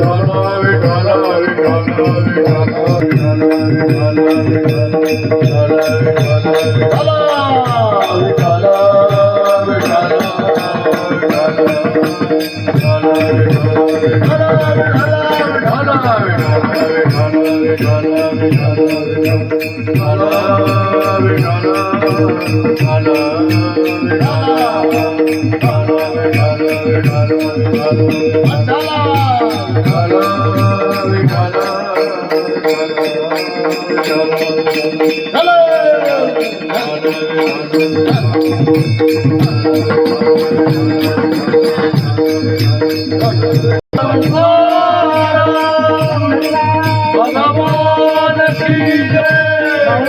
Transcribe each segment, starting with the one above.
कमल डन ज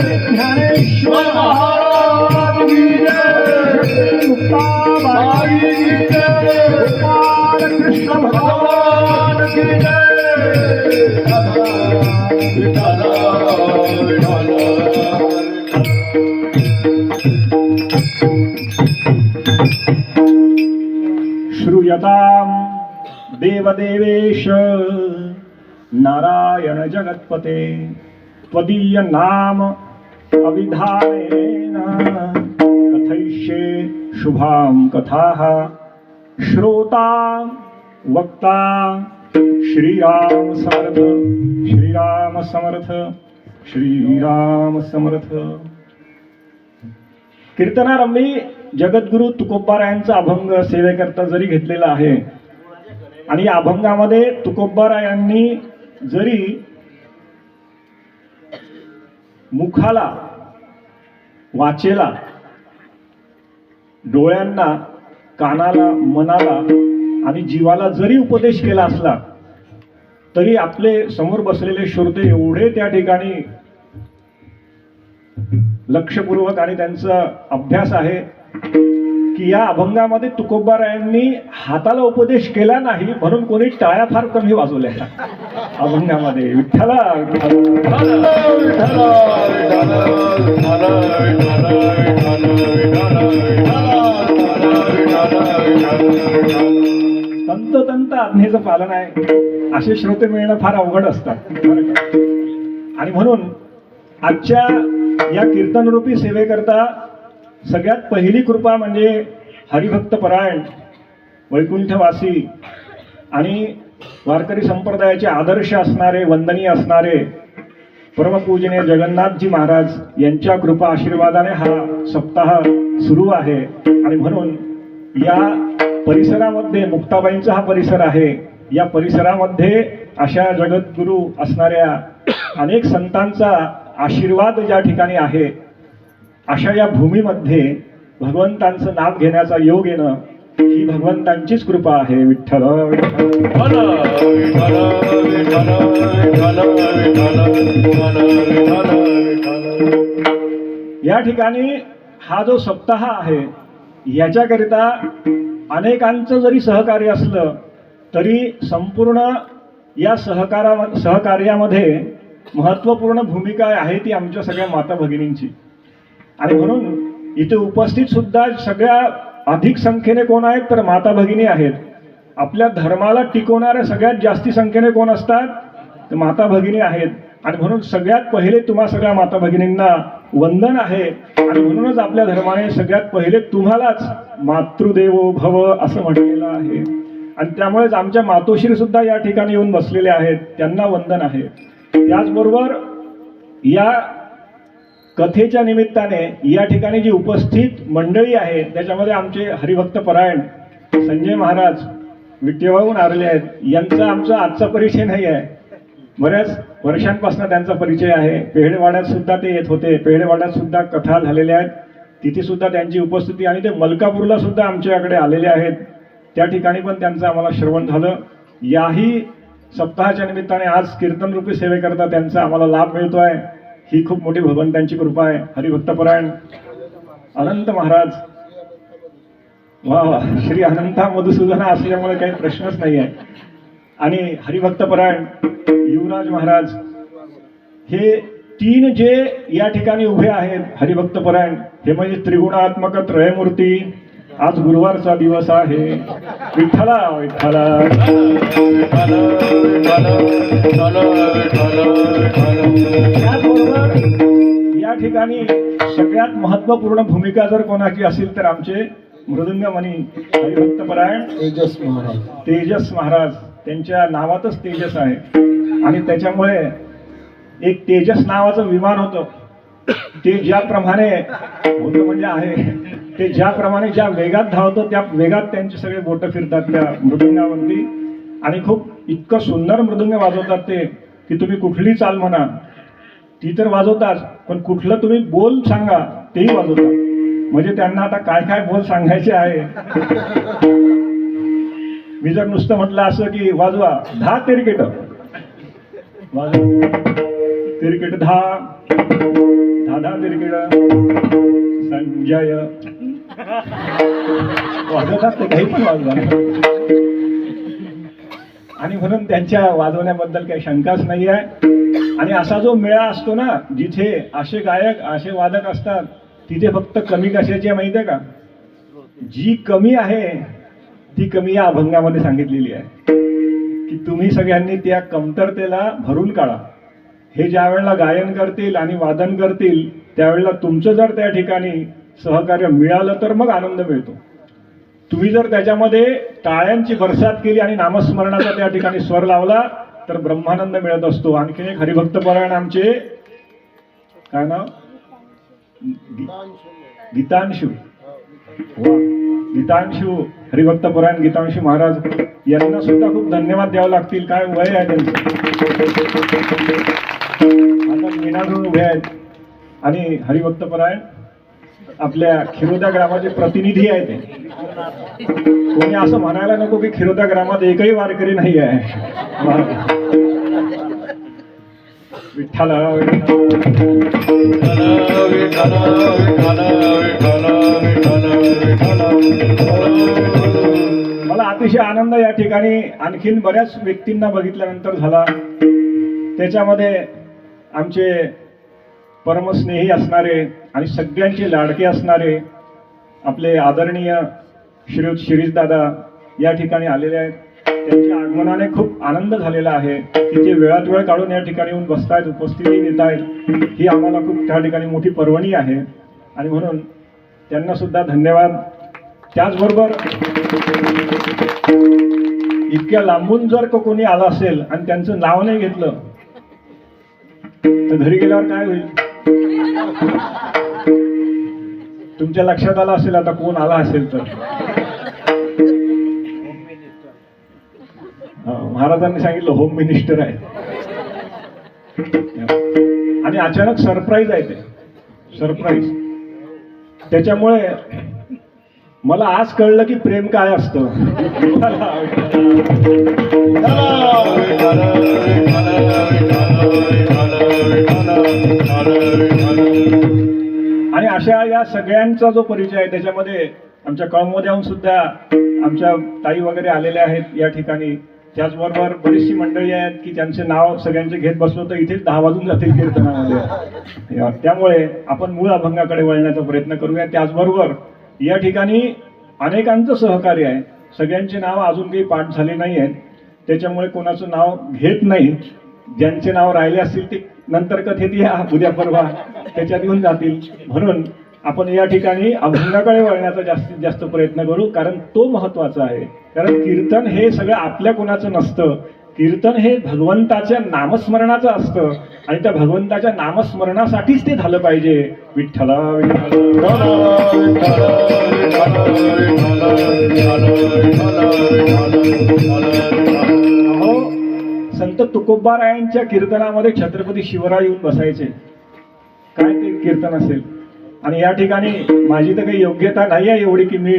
ज्ञानेश्वर महाराज की जय। मुक्ताबाई की जय। गोपाल कृष्ण भगवान की जय। श्रूयतां देवदेवेश नारायण जगत्पते त्वदीय नाम अविधानेन कथयिष्ये शुभां कथाः। श्रोता वक्ता श्रीराम समर्थ श्रीराम समर्थ श्रीराम समर्थ। कीर्तनारंभी जगद्गुरु तुकोबारायांचा अभंग सेवेकरता जरी घेतलेला आहे आणि या अभंगामध्ये तुकोबारायांनी जरी मुखाला वाचेला डोळ्यांना कानाला मनाला आणि जीवाला जरी उपदेश केला असला तरी आपले समोर बसलेले श्रोते एवढे त्या ठिकाणी लक्षपूर्वक आणि त्यांचा अभ्यास आहे की या अभंगामध्ये तुकोबारायांनी हाताला उपदेश केला नाही म्हणून कोणी टाळ्या फार कमी वाजवल्या. अभंगामध्ये विठ्ठला तंततंत आज्ञेचं पालन आहे. असे श्रोते मिळणं फार अवघड असतात. आणि म्हणून आजच्या या कीर्तनरूपी सेवेकरता सगळ्यात पहिली कृपा म्हणजे हरिभक्त परायण वैकुंठवासी आणि वारकरी संप्रदायाचे आदर्श असणारे वंदनीय असणारे परमपूजनीय जगन्नाथजी महाराज यांच्या कृपा आशीर्वादाने हा सप्ताह सुरू आहे. आणि म्हणून या परिसरामध्ये मुक्ताबाईंचा हा परिसर आहे. या परिसरामध्ये अशा जगद्गुरू असणाऱ्या अनेक संतांचा आशीर्वाद ज्या ठिकाणी आहे अशा या भूमीमध्ये भगवंतांचं नाव घेण्याचा योग येणं ही भगवंतांचीच कृपा आहे विठ्ठल. या ठिकाणी हा जो सप्ताह आहे याच्याकरिता अनेकांचं जरी सहकार्य असलं तरी संपूर्ण या सहकारा सहकार्यामध्ये महत्त्वपूर्ण भूमिका आहे ती आमच्या सगळ्या माता भगिनींची आणि म्हणून इथे उपस्थित सुद्धा सगळ्या अधिक संख्येने कोण आहेत? तर माता भगिनी आहेत. आपल्या धर्माला टिकवणाऱ्या सगळ्यात जास्ती संख्येने कोण असतात? तर माता भगिनी आहेत. आणि म्हणून सगळ्यात पहिले तुम्हा सगळ्या माता भगिनींना वंदन आहे. आणि म्हणूनच आपल्या धर्माने सगळ्यात पहिले तुम्हालाच मातृदेवो भव असं म्हटलेलं आहे. आणि त्यामुळेच आमच्या मातोश्री सुद्धा या ठिकाणी येऊन बसलेले आहेत. त्यांना वंदन आहे. त्याचबरोबर या कथेच्या निमित्ताने या ठिकाणी जी उपस्थित मंडळी आहे त्याच्यामध्ये आमचे हरिभक्त परायण संजय महाराज विटेवाहून आलेले आहेत यांचा आमचा आजचा परिचय नाही आहे. बऱ्याच वर्षांपासून त्यांचा परिचय आहे. पेहडेवाड्यात सुद्धा ते येत होते. पेहडेवाड्यात सुद्धा कथा झालेल्या आहेत. तिथे सुद्धा त्यांची उपस्थिती आणि ते मलकापूरला सुद्धा आमच्याकडे आलेले आहेत. त्या ठिकाणी पण त्यांचं आम्हाला श्रवण झालं. याही सप्ताहाच्या निमित्ताने आज कीर्तनरूपी सेवेकरता त्यांचा आम्हाला लाभ मिळतो आहे ही खूप मोठी भगवंतांची कृपा आहे. हरिभक्तपरायण अनंत महाराज. वा वा. श्री अनंता मधुसूदना असल्यामुळे काही प्रश्नच नाही आहे आणि हरिभक्तपरायण युवराज महाराज हे तीन जे या ठिकाणी उभे आहेत हरिभक्तपरायण हे म्हणजे त्रिगुणात्मक त्रयमूर्ती आज गुरुवारचा दिवस आहे. विठ्ठला विठ्ठला. या ठिकाणी सगळ्यात महत्त्वपूर्ण भूमिका जर कोणाची असेल तर आमचे मृदुंगमणी हरिभक्तपरायण तेजस महाराज. तेजस महाराज. त्यांच्या नावातच तेजस आहे. आणि त्याच्यामुळे एक तेजस नावाचं विमान होतं. ते ज्याप्रमाणे होतं म्हणजे आहे. ते ज्याप्रमाणे ज्या वेगात धावतो त्या वेगात त्यांचे सगळे बोटं फिरतात त्या मृदुंगावरती. आणि खूप इतकं सुंदर मृदुंग वाजवतात ते की तुम्ही कुठली चाल म्हणा. ती तर वाजवताच पण कुठलं तुम्ही बोल सांगा तेही वाजवतात. म्हणजे त्यांना आता काय काय बोल सांगायचे आहे? मी जर नुसतं म्हटलं असं की वाजवा दहा तिरकेट. वाजवा. तिरकेट दहा. दहा दहा तिरकेट. संजय. वाजवतात ते काही पण वाजवा आणि म्हणून त्यांच्या वाजवण्याबद्दल काही शंकाच नाही आहे. आणि असा जो मेळा असतो ना जिथे असे गायक असे वादक असतात तिथे फक्त कमी कशाची आहे माहिती आहे का? जी कमी आहे ती कमी या अभंगामध्ये सांगितलेली आहे. की तुम्ही सगळ्यांनी त्या कमतरतेला भरून काढा. हे ज्या वेळेला गायन करतील आणि वादन करतील त्यावेळेला तुमचं जर त्या ठिकाणी सहकार्य मिळालं तर मग आनंद मिळतो. तुम्ही जर त्याच्यामध्ये टाळ्यांची बरसात केली आणि नामस्मरणाचा त्या ठिकाणी स्वर लावला तर ब्रह्मानंद मिळत असतो. आणखीन एक हरिभक्त परायण आमचे काय नाव? गीतांशू. गीतांशू हरिभक्त परायण गीतांशू महाराज यांना सुद्धा खूप धन्यवाद द्यावे लागतील. काय वय आहे त्यांचं? आता उभे आहेत. आणि हरिभक्त परायण आपल्या खिरोदा ग्रामाचे प्रतिनिधी आहेत कोणी असं म्हणायला नको की खिरोदा ग्रामात एकही वारकरी नाही आहे. विठ्ठल मला अतिशय आनंद या ठिकाणी आणखीन बऱ्याच व्यक्तींना बघितल्यानंतर झाला. त्याच्यामध्ये आमचे परमस्नेही असणारे आणि सगळ्यांचे लाडके असणारे आपले आदरणीय श्रीयुत शिरीषदादा या ठिकाणी आलेले आहेत. त्यांच्या आगमनाने खूप आनंद झालेला आहे. की ते वेळात वेळ काढून या ठिकाणी येऊन बसतायत उपस्थिती देत आहेत ही आम्हाला खूप त्या ठिकाणी मोठी पर्वणी आहे. आणि म्हणून त्यांना सुद्धा धन्यवाद. त्याचबरोबर इतक्या लांबून जर का कोणी आला असेल आणि त्यांचं नाव नाही घेतलं तर घरी गेल्यावर काय होईल? तुमच्या लक्षात आलं असेल आता कोण आला असेल तर? हो, महाराजांनी सांगितलं होम मिनिस्टर आहे. आणि अचानक सरप्राईज आहे ते. सरप्राईज. त्याच्यामुळे मला आज कळलं की प्रेम काय असतं. आणि अशा या सगळ्यांचा जो परिचय आहे त्याच्यामध्ये आमच्या कळमोद्याहून सुद्धा आमच्या ताई वगैरे आलेल्या आहेत या ठिकाणी त्याचबरोबर बरीचशी मंडळी आहेत की त्यांचे नाव सगळ्यांचे घेत बसलो तर इथेच दहा वाजून जातील कीर्तनामध्ये त्यामुळे आपण मूळ अभंगाकडे वळण्याचा प्रयत्न करूया त्याचबरोबर या ठिकाणी अनेकांचं सहकार्य आहे सगळ्यांचे नाव अजून काही पाठ झाले नाही आहेत त्याच्यामुळे कोणाचं नाव घेत नाही ज्यांचे नाव राहिले असतील ते नंतर कथेत या उद्या परवा त्याच्यात येऊन जातील म्हणून आपण या ठिकाणी अभंगाकडे वळण्याचा जास्तीत जास्त प्रयत्न करू कारण तो महत्त्वाचा आहे कारण कीर्तन हे सगळं आपल्या कोणाचं नसतं कीर्तन हे भगवंताच्या नामस्मरणाचं असतं आणि त्या भगवंताच्या नामस्मरणासाठीच ते झालं पाहिजे विठ्ठला विठ्ठला संत तुकोबारायांच्या कीर्तनामध्ये छत्रपती शिवराय येऊन बसायचे. काय ते कीर्तन असेल? आणि या ठिकाणी माझी तर काही योग्यता नाही आहे एवढी की मी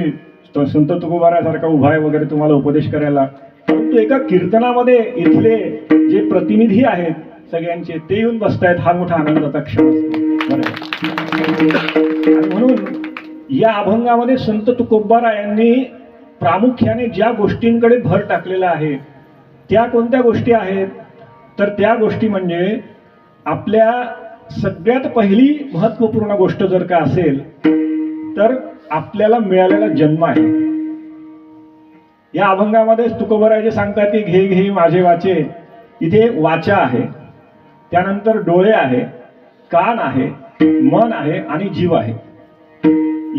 संत तुकोबारासारखा उभा आहे वगैरे तुम्हाला उपदेश करायला. परंतु एका कीर्तनामध्ये इथले जे प्रतिनिधी आहेत सगळ्यांचे ते येऊन बसतायत. हा मोठा आनंदाचा क्षण असतो. आणि म्हणून या अभंगामध्ये संत तुकोबारा यांनी प्रामुख्याने ज्या गोष्टींकडे भर टाकलेला आहे त्या कोणत्या गोष्टी आहेत? तर त्या गोष्टी म्हणजे आपल्या सगळ्यात पहिली महत्त्वपूर्ण गोष्ट जर का असेल तर आपल्याला मिळालेला जन्म आहे. या अभंगामध्ये तुकोबराजे सांगतात की घे घे माझे वाचे. इथे वाचा आहे. त्यानंतर डोळे आहे कान आहे मन आहे आणि जीव आहे.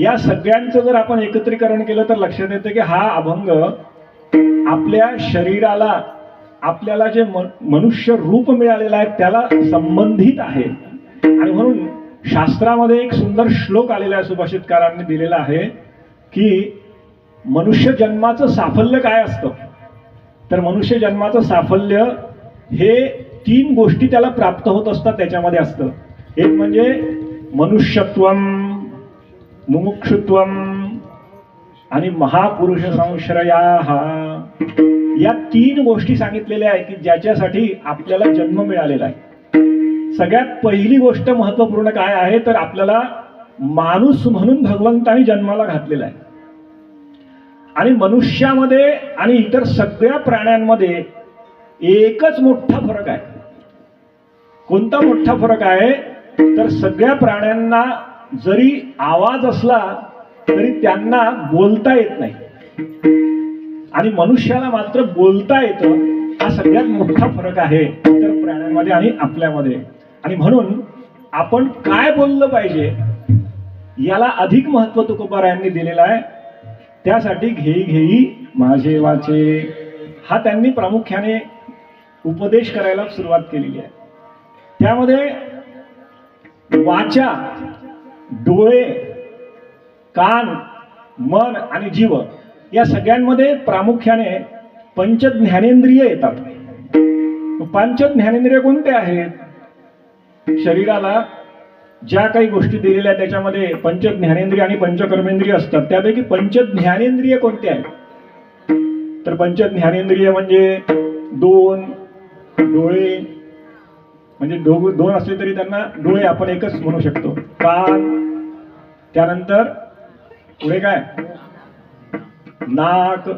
या सगळ्यांचं जर आपण एकत्रीकरण केलं तर लक्षात येतं की हा अभंग आपल्या शरीराला आपल्याला जे मनुष्य रूप मिळालेलं आहे त्याला संबंधित आहे. आणि म्हणून शास्त्रामध्ये एक सुंदर श्लोक आलेला आहे सुभाषितकारांनी दिलेला आहे की मनुष्य जन्माचं साफल्य काय असतं? तर मनुष्य जन्माचं साफल्य हे तीन गोष्टी त्याला प्राप्त होत असतात त्याच्यामध्ये असतं. एक म्हणजे मनुष्यत्व मुमुक्षुत्व आणि महापुरुष संश्रया हा या तीन गोष्टी सांगितलेल्या आहेत की ज्याच्यासाठी आपल्याला जन्म मिळालेला आहे. सगळ्यात पहिली गोष्ट महत्त्वपूर्ण काय आहे तर आपल्याला माणूस म्हणून भगवंताने जन्माला घातलेला आहे. आणि मनुष्यामध्ये आणि इतर सगळ्या प्राण्यांमध्ये एकच मोठा फरक आहे. कोणता मोठा फरक आहे? तर सगळ्या प्राण्यांना जरी आवाज असला तरी त्यांना बोलता येत नाही. आणि मनुष्याला मात्र बोलता येतं हा सगळ्यात मोठा फरक आहे इतर प्राण्यांमध्ये आणि आपल्यामध्ये. आणि म्हणून आपण काय बोललं पाहिजे याला अधिक महत्त्व तुकोबारायांनी दिलेलं आहे. त्यासाठी घेई घेई माझे वाचे. हा त्यांनी प्रामुख्याने उपदेश करायला सुरुवात केलेली आहे. त्यामध्ये वाचा डोळे कान मन आणि जीव या सगळ्यांमध्ये प्रामुख्याने पंच ज्ञानेंद्रिय येतात. पंच ज्ञानेंद्रिय कोणते आहेत? शरीराला ज्या काही गोष्टी दिलेल्या त्याच्यामध्ये पंच ज्ञानेंद्रिय आणि पंचकर्मेंद्रिय असतात. त्यापैकी पंच ज्ञानेंद्रिय कोणते आहेत? तर पंच ज्ञानेंद्रिय म्हणजे दोन डोळे. म्हणजे डोग दोन असले तरी त्यांना डोळे आपण एकच म्हणू शकतो. कान. त्यानंतर पुढे काय? नाक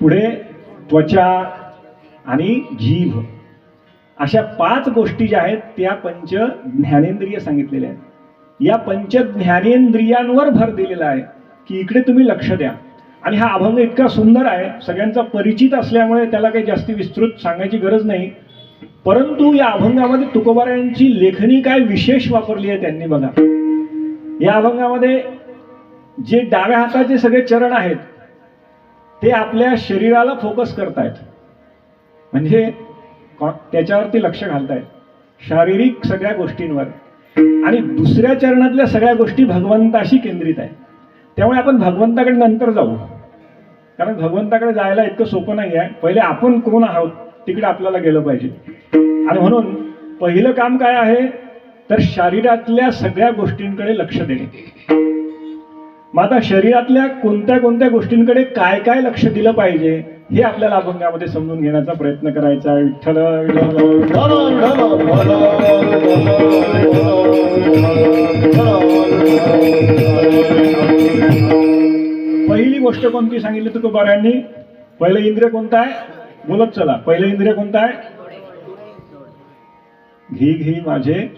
पुढे त्वचा आणि जीभ. अशा पाच गोष्टी ज्या आहेत त्या पंच ज्ञानेंद्रिय सांगितलेल्या आहेत. या पंच ज्ञानेंद्रियांवर भर दिलेला आहे की इकडे तुम्ही लक्ष द्या. आणि हा अभंग इतका सुंदर आहे सगळ्यांचा परिचित असल्यामुळे त्याला काही जास्ती विस्तृत सांगायची गरज नाही. परंतु या अभंगामध्ये तुकोबारायांची लेखणी काय विशेष वापरली आहे त्यांनी बघा. या अभंगामध्ये जे डाव्या हाताचे सगळे चरण आहेत ते आपल्या शरीराला फोकस करतायत. म्हणजे त्याच्यावरती लक्ष घालतायत. शारीरिक सगळ्या गोष्टींवर. आणि दुसऱ्या चरणातल्या सगळ्या गोष्टी भगवंताशी केंद्रित आहे त्यामुळे आपण भगवंताकडे नंतर जाऊ. कारण भगवंताकडे जायला इतकं सोपं नाही आहे पहिले आपण कोण आहोत तिकडे आपल्याला गेलं पाहिजे. आणि म्हणून पहिलं काम काय आहे तर शरीरातल्या सगळ्या गोष्टींकडे लक्ष देणे. मग आता शरीरातल्या कोणत्या कोणत्या गोष्टींकडे काय काय लक्ष दिलं पाहिजे हे आपल्याला अभंगामध्ये समजून घेण्याचा प्रयत्न करायचा आहे. विठ्ठल पहिली गोष्ट कोणती सांगितली तुकोबारायांनी पहिलं इंद्रिय कोणतं आहे? बोलत चला. पहिलं इंद्रिय कोणतं आहे? घी घी माझे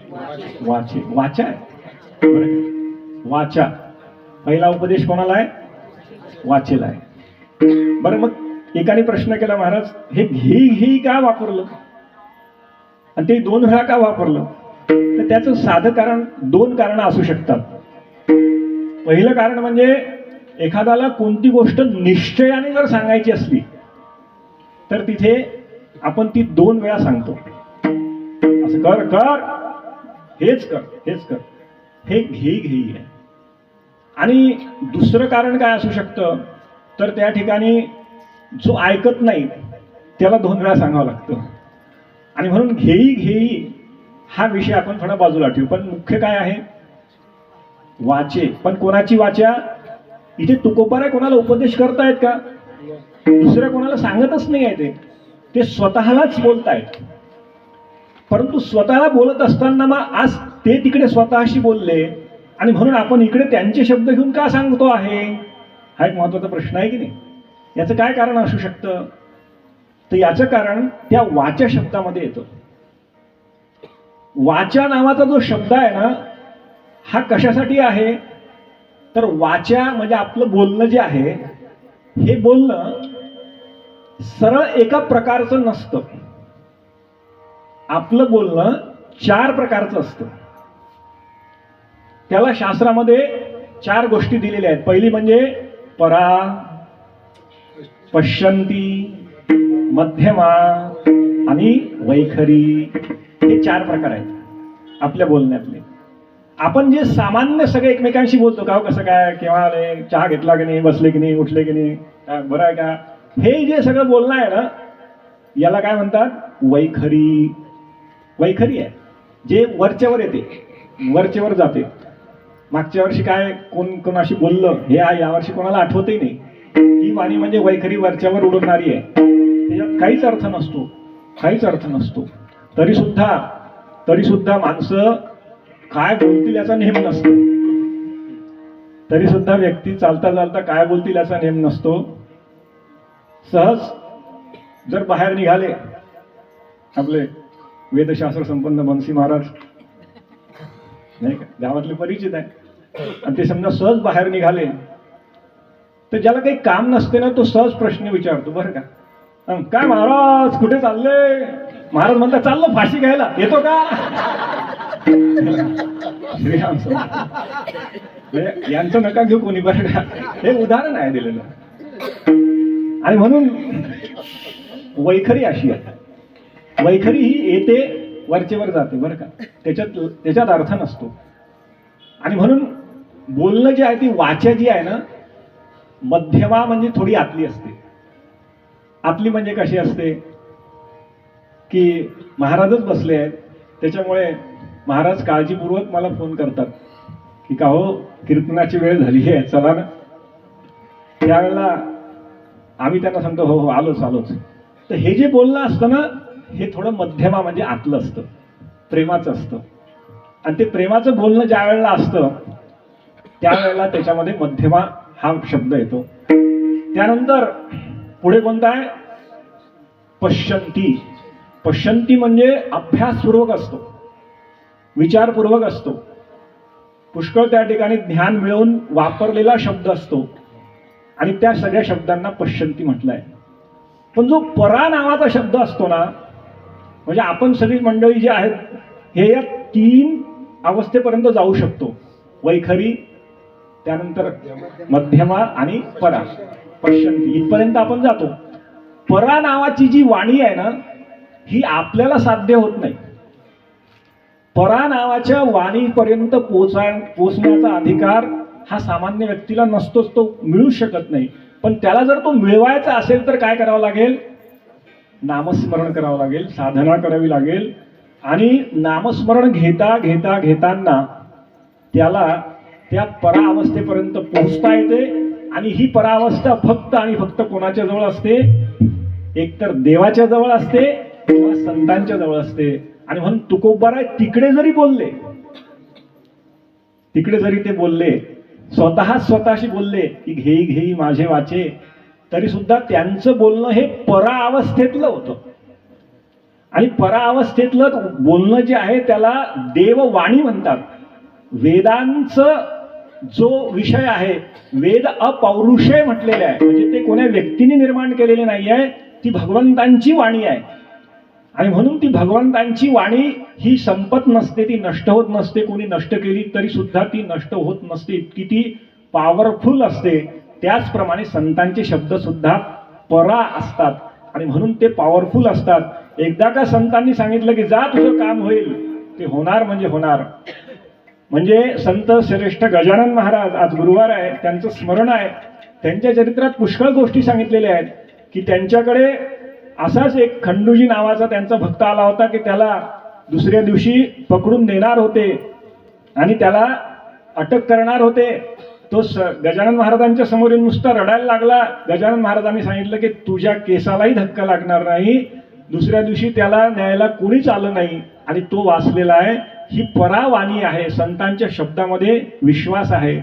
वाचे. वाचा. आहे वाचा. पहिला उपदेश कोणाला आहे? वाचेला आहे. बरं मग एकाने प्रश्न केला महाराज हे घी घी का वापरलं? आणि ते दोन वेळा का वापरलं? तर त्याचं साधं कारण दोन कारणं असू शकतात. पहिलं कारण म्हणजे एखाद्याला कोणती गोष्ट निश्चयाने जर सांगायची असली तर तिथे आपण ती दोन वेळा सांगतो. असं कर कर हेच कर हेच कर. हे घेई घेई आहे आणि दुसरं कारण काय असू शकतं? तर त्या ठिकाणी जो ऐकत नाही त्याला दोन वेळा सांगावं लागतं. आणि म्हणून घेई घेई हा विषय आपण थोडा बाजूला ठेवू. पण मुख्य काय आहे? वाचे. पण कोणाची वाचा? इथे तुकोपाऱ्या कोणाला उपदेश करतायत का? दुसऱ्या कोणाला सांगतच नाही आहे ते. ते स्वतःलाच बोलतायत. परंतु स्वतःला बोलत असताना मग आज ते तिकडे स्वतःशी बोलले आणि म्हणून आपण इकडे त्यांचे शब्द घेऊन का सांगतो आहे? हा एक महत्त्वाचा प्रश्न आहे की नाही? याचं काय कारण असू शकतं? तर याचं कारण त्या वाचा शब्दामध्ये येतं. वाचा नावाचा जो शब्द आहे ना हा कशासाठी आहे? तर वाचा म्हणजे आपलं बोलणं जे आहे हे बोलणं सरळ एका प्रकारचं नसतं. आपलं बोलणं चार प्रकारचं असतं. त्याला शास्त्रामध्ये चार गोष्टी दिलेल्या आहेत. पहिली म्हणजे परा पश्यंती मध्यमा आणि वैखरी. हे चार प्रकार आहेत आपल्या बोलण्यातले. आपण जे सामान्य सगळे एकमेकांशी बोलतो का हो, कसं काय केव्हा आले चहा घेतला की नाही बसले की नाही उठले की नाही बरं आहे का? हे जे सगळं बोलणं आहे ना याला काय म्हणतात? वैखरी. वैखरी आहे. जे वरच्यावर येते वरचेवर जाते. मागच्या वर्षी काय कोण कोणाशी बोललं हे आहे यावर्षी कोणाला आठवतही नाही. ही वाणी म्हणजे वैखरी वरच्यावर उडवणारी आहे. त्याच्यात काहीच अर्थ नसतो. काहीच अर्थ नसतो. तरी सुद्धा तरी सुद्धा माणसं काय बोलतील याचा नेम नसतो. तरी सुद्धा व्यक्ती चालता चालता काय बोलतील याचा नेम नसतो. सहज जर बाहेर निघाले आपले वेदशास्त्र संपन्न बनसी महाराज नाही का? गावातले परिचित आहे आणि ते समजा सहज बाहेर निघाले तर ज्याला काही काम नसते ना तो सहज प्रश्न विचारतो बरं का? काय महाराज कुठे चालले? महाराज म्हणता चाललो फाशी घ्यायला. येतो का? श्रीराम यांचं नका घेऊ कोणी बरं का? हे उदाहरण आहे दिलेलं. आणि म्हणून वैखरी अशी आहे. वैखरी ही येते वरचेवर जाते बरं का? त्याच्यात त्याच्यात अर्थ नसतो. आणि म्हणून बोलणं जे आहे ती वाचा जी आहे ना मध्यमा म्हणजे थोडी आतली असते. आतली म्हणजे कशी असते? की महाराजच बसले आहेत. त्याच्यामुळे महाराज काळजीपूर्वक मला फोन करतात. की का हो कीर्तनाची वेळ झाली आहे चला ना. त्यावेळेला आम्ही त्यांना सांगतो हो हो आलोच आलोच. तर हे जे बोलणं असतं ना हे थोडं मध्यमा म्हणजे आतलं असतं. प्रेमाचं असतं. आणि ते प्रेमाचं बोलणं ज्या वेळेला असतं त्यावेळेला त्याच्यामध्ये मध्यमा हा शब्द येतो. त्यानंतर पुढे कोणता आहे? पश्यंती. पश्यंती म्हणजे अभ्यासपूर्वक असतो. विचारपूर्वक असतो. पुष्कळ त्या ठिकाणी ज्ञान मिळवून वापरलेला शब्द असतो. आणि त्या सगळ्या शब्दांना पश्यंती म्हटलंय. पण जो परा नावाचा शब्द असतो ना म्हणजे आपण सगळी मंडळी जी आहेत हे या तीन अवस्थेपर्यंत जाऊ शकतो. वैखरी त्यानंतर मध्यमा आणि परा. पश्यंती. इथपर्यंत आपण जातो. परा नावाची जी वाणी आहे ना ही आपल्याला साध्य होत नाही. परा नावाच्या वाणीपर्यंत पोचा पोचण्याचा अधिकार हा सामान्य व्यक्तीला नसतोच तो मिळू शकत नाही. पण त्याला जर तो मिळवायचा असेल तर काय करावं लागेल? नामस्मरण करावं लागेल साधना करावी लागेल. आणि नामस्मरण घेता घेता घेताना त्याला त्या परावस्थेपर्यंत पोहोचता येते आणि ही परावस्था फक्त आणि फक्त कोणाच्या जवळ असते? एकतर देवाच्या जवळ असते किंवा संतांच्या जवळ असते. आणि म्हणून तुकोबाराय तिकडे जरी बोलले तिकडे जरी ते बोलले स्वतः स्वतःशी बोलले की घेई घेई माझे वाचे तरी सुद्धा त्यांचं बोलणं हे परावस्थेतलं होतं. आणि परावस्थेतलं बोलणं जे आहे त्याला देववाणी म्हणतात. वेदांचं जो विषय आहे वेद अपौरुषय म्हटलेले आहे. म्हणजे ते कोण्या व्यक्तीने निर्माण केलेले नाही आहे ती भगवंतांची वाणी आहे. आणि म्हणून ती भगवंतांची वाणी ही संपत नसते ती नष्ट होत नसते. कोणी नष्ट केली तरी सुद्धा ती नष्ट होत नसते. इतकी ती पॉवरफुल असते. त्याचप्रमाणे संतांचे शब्द सुद्धा परा असतात. आणि म्हणून ते पॉवरफुल असतात. एकदा का संतांनी सांगितलं की जा तुझं काम होईल. ते होणार म्हणजे होणार. म्हणजे संत श्रेष्ठ गजानन महाराज आज गुरुवार आहे त्यांचं स्मरण आहे. त्यांच्या चरित्रात पुष्कळ गोष्टी सांगितलेल्या आहेत की त्यांच्याकडे असाच एक खंडूजी नावाचा त्यांचा भक्त आला होता की त्याला दुसऱ्या दिवशी पकडून नेणार होते आणि त्याला अटक करणार होते. तो स गजानन महाराजांच्या समोर येऊन नुसता रडायला लागला. गजानन महाराजांनी सांगितलं की तुझ्या केसालाही धक्का लागणार नाही. दुसऱ्या दिवशी त्याला न्यायला कोणीच आलं नाही आणि तो वाचलेला आहे. ही परावाणी आहे संतांच्या शब्दामध्ये विश्वास आहे.